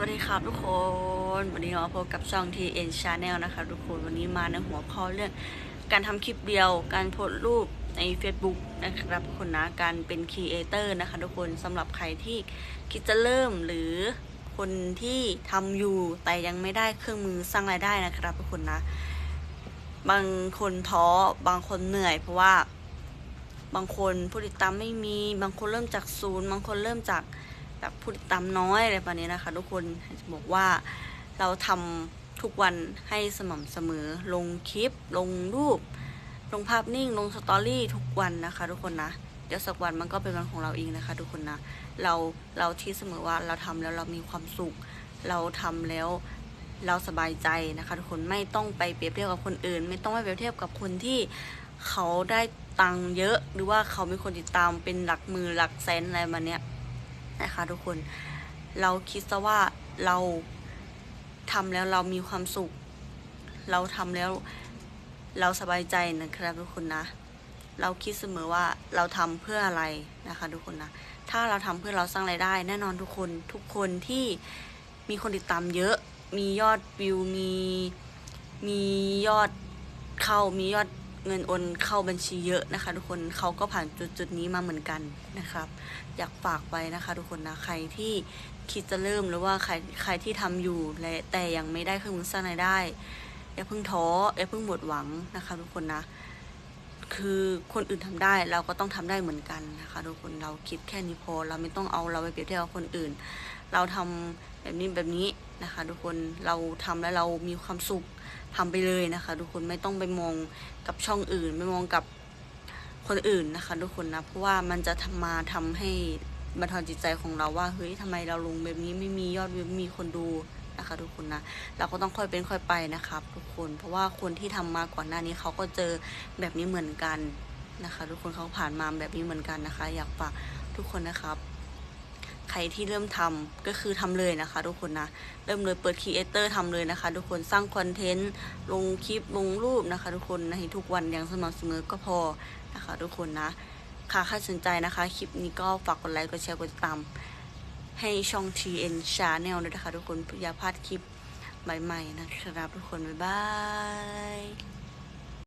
วัสดีครับทุกคน วันนี้เราพบกับช่อง TN Channel นะคะทุกคนวันนี้มาในหัวข้อเรื่อง การทำคลิปเดียวการโพสรูปใน Facebook นะครับทุกคนนะการเป็นครีเอเตอร์นะคะทุกคนสำหรับใครที่คิดจะเริ่มหรือคนที่ทำอยู่แต่ยังไม่ได้เครื่องมือสร้างรายได้นะครับทุกคนนะ บางคนท้อบางคนเหนื่อย เพราะว่าบางคนผู้ติดตามไม่มี บางคนเริ่มจากศูนย์ บางคนเริ่มจาก แบบผู้ติดตามน้อยอะไรประมาณนี้นะคะ ทุกคนจะบอกว่าเราทำทุกวันให้สม่ำเสมอลงคลิป ลงรูป ลงภาพนิ่ง ลงสตอรี่ทุกวันนะคะ ทุกคนนะเดี๋ยวสักวันมันก็เป็นวันของเราเองนะคะ ทุกคนนะเราเราที่เสมอว่าเราทำแล้วเรามีความสุข เราทำแล้วเราสบายใจนะคะ ทุกคนไม่ต้องไปเปรียบเทียบกับคนอื่น ไม่ต้องไปเปรียบเทียบกับคนที่เขาได้ตังค์เยอะหรือว่าเขามีคนติดตามเป็นหลักมือหลักแสนอะไรมาเนี้ย นะคะทุกคน เราคิดซะว่าเราทำแล้วเรามีความสุข เราทำแล้วเราสบายใจนะครับทุกคนนะ เราคิดเสมอว่าเราทำเพื่ออะไรนะคะทุกคนนะ ถ้าเราทำเพื่อเราสร้างรายได้ แน่นอนทุกคนทุกคนที่มีคนติดตามเยอะ มียอดวิว มีมียอดเข้ามียอด เงินโอนเข้าบัญชีเยอะนะคะ ทุกคนเขาก็ผ่านจุดจุดนี้มาเหมือนกันนะครับ อยากฝากไว้นะคะ ทุกคนนะใครที่คิดจะเริ่มหรือว่าใครใครที่ทำอยู่และแต่ยังไม่ได้เครื่องมือสร้างรายได้อย่าเพิ่งท้ออย่าเพิ่งหมดหวังนะคะ ทุกคนนะ คือคนอื่นทำได้เราก็ต้องทำได้เหมือนกันนะคะ ทุกคนเราคิดแค่นี้พอเราไม่ต้องเอาเราไปเปรียบเทียบกับคนอื่น เราทำแบบนี้แบบนี้ นะคะทุกคนเราทำแล้วเรามีความสุขทำไปเลยนะคะ ทุกคนไม่ต้องไปมองกับช่องอื่น ไม่มองกับคนอื่นนะคะ ทุกคนนะเพราะว่ามันจะทำมาทำให้บันทอนจิตใจของเราว่าเฮ้ยทำไมเราลงแบบนี้ไม่มียอดวิวมีคนดูนะคะ ทุกคนนะเราก็ต้องค่อยเป็นค่อยไปนะครับ ทุกคนเพราะว่าคนที่ทำมาก่อนหน้านี้เขาก็เจอแบบนี้เหมือนกันนะคะ ทุกคนเขาผ่านมาแบบนี้เหมือนกันนะคะ อยากฝากทุกคนนะครับ รที่เริ่มทำก็คือทำเลยนะคะ ทุกคนนะเริ่มเลยเปิดครีเอเตอร์ทำเลยนะคะ ทุกคนสร้างคอนเทนต์ลงคลิปลงรูปนะคะ ทุกคนให้ทุกวันอย่างสม่ำเสมอก็พอนะคะ ทุกคนนะค่ะใครสนใจนะคะ คลิปนี้ก็ฝากกดไลค์กดแชร์กดติดตามให้ช่อง TN Channel ด้วยนะคะ ทุกคนอย่าพลาดคลิปใหม่ๆนะครับ ทุกคน บ๊ายบาย